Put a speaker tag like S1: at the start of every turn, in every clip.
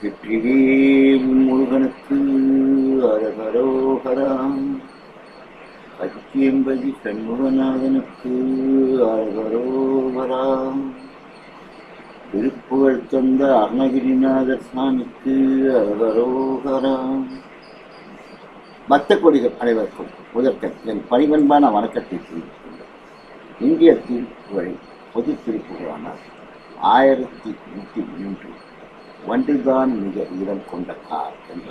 S1: வெற்றிவேல் முருகனுக்கு அரகரோகராம் அச்சியம்பதி சண்முகநாதனுக்கு அரகரோகராம் திருப்புகழ் தந்த அருணகிரிநாதர் சாமிக்கு அரகரோகராம் பக்த கொடிகள் அனைவருக்கும் முதற்கண் என் பணிவன்பான வணக்கத்தை தெரிவித்துள்ளேன் இந்திய திருப்புகழை பொது திருப்புகழானார் ஆயிரத்தி நூற்றி மூன்று வண்டிதான் மிக இடம் கொண்ட கார் என்ற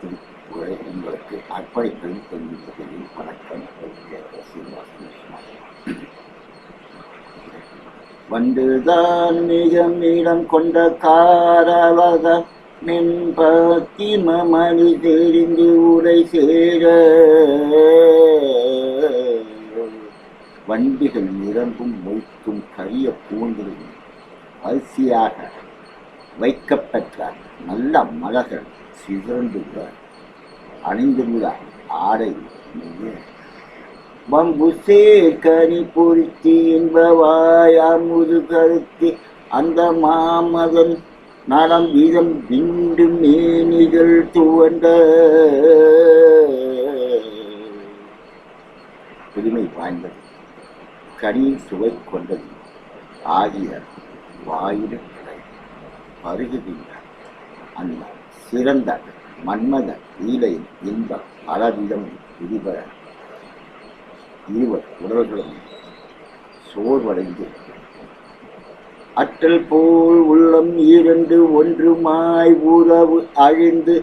S1: திருப்புகழை உங்களுக்கு அர்ப்பணிப்பையும் தெரிவிப்பதில் வணக்கம். வண்டுதான் மிக மீடம் கொண்ட காரவக மென்பத்திம மணி தெரிந்து உரை சேர. வண்டிகள் நிரம்பும் மொய்க்கும் கரிய பூண்டு அரிசியாக வைக்கப்பெற்றார். நல்ல மலர்கள் சிதறந்துள்ள அணிந்துள்ளார் ஆடை மிக பம்பு சேர்கனி பொருத்தி என்பவாயாமுது கருத்தி அந்த மாமதன் நலம் வீதம் விண்டு மேனிகள் துவண்ட. புதுமை வாய்ந்தது. கனியின் சுவை கொண்டது. ஆகிய வாயிலும் பருகுகின்ற அந்த சிறந்த மன்மத லீலையின் இன்பம் பலவிதம் விரிவர இருவர் உடல்களும் சோர்வடைந்து அற்றல் போல் உள்ளம் இரண்டு ஒன்றுமாய் உறவு அழிந்து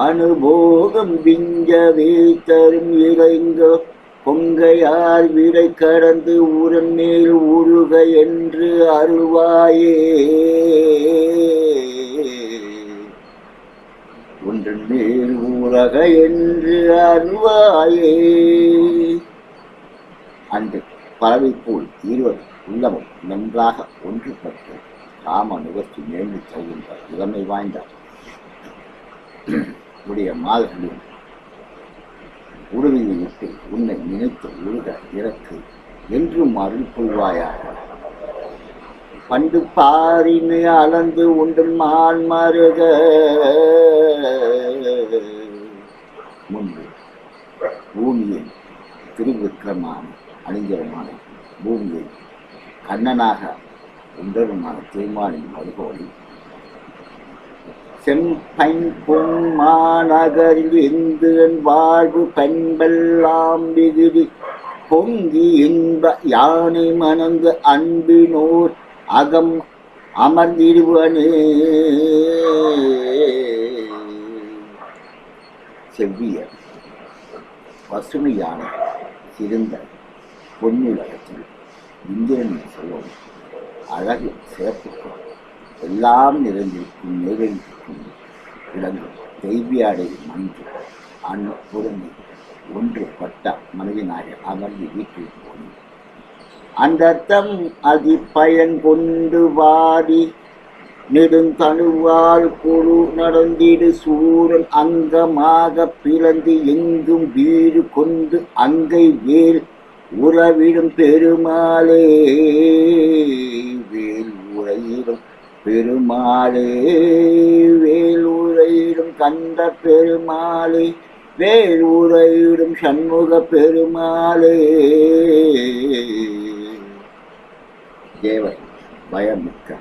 S1: அனுபோகம் விஞ்சவே தரும் இறைங்க பொங்கையார் வீடை கடந்து ஊரன் மேல் உருக என்று அருள்வாயே. ஒன்றன் மேல் ஊரக என்று அருள்வாயே. அன்று பறவை போல் இருவர் உள்ளமும் நன்றாக ஒன்றுபட்டு காம நுகர்ச்சி மேய்ந்து செல்கின்ற இளமை வாய்ந்த உடைய மாதர்களின் உருவியை விட்டு உன்னை நினைத்து உருக இறக்கு என்றும் அருள் புரிவாயாக. பண்டு பாரினு அளந்து உங்கள் மான் மருக. முன்பு பூமியில் திருவிக்கிரமான அணிஞ்சருமான பூமியை கண்ணனாக உண்டருமான திருமாலின் மறுகோடி செம்பைன் பொன்மாநகரில் இந்து என் வாழ்வு பண்பெல்லாம் விகுதி பொங்கி இன்ப யானை மணந்து அன்பினோர் அகம் அமர்ந்திடுவனே. செவ்விய பசுமையான சிறந்த பொன்னுலகத்தில் இந்திரன் செல்வம் அழகு சிறப்புக்கும் எல்லாம் நிறைந்திருக்கும் நிறைந்திருக்கும் விளங்கும் தெய்வியாடை மன்று அணு பொருந்தி ஒன்று பட்ட மனைவினாக அமர்ந்து வீட்டில் போனேன். அந்த தம் அதி வாடி நெடுந்தணுவால் குழு நடந்திடு சூரன் அங்கமாக பிளந்து எங்கும் வீடு கொண்டு அங்கை வேல் உறவிடும் பெருமாளே வேல் உறையிடும் பெருமாளே வேலூரையிடும் கண்ட பெருமாளே வேலுரையிடும் சண்முக பெருமாளே. தேவை பயமிக்க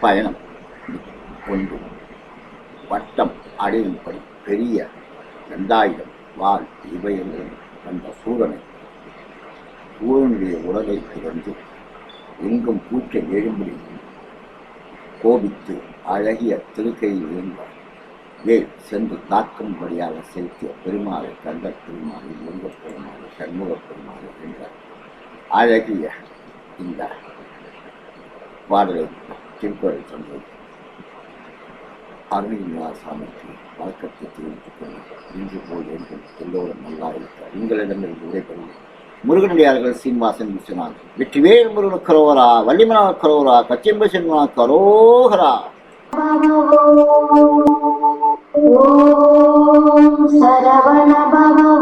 S1: பயணம். ஒன்று வட்டம் அடையும்படி பெரிய ரெண்டாயிரம் வால் இவையங்களும் வந்த சூரனை. சூரனுடைய உலகை திறந்து எங்கும் பூச்சை எழும்படி கோபித்து அழகிய திருக்கையில் இருந்தார் வேல் சென்று தாக்கும்படியாக செலுத்திய பெருமாளை கண்ட பெருமாளை முருகப் பெருமாள் சண்முக பெருமாள் என்ற அழகிய இந்த பாடலை திருக்குறள் சொன்னது அருணிநாசாமிக்கு வழக்கத்தை தெரிவித்துக் கொண்டு இன்று போல் என்றும் எல்லோரும் நல்லா இருக்கிறார் உங்களிடமிருந்து விடைபெறும் முருகனடியார்கள் சீனிவாசன் விஸ்வநாத் வெற்றிவேல் முருகன் கரோகரா வள்ளிமனா கரோகரா கச்சியம்ப சென்மனா கரோகரா
S2: சரவண பவ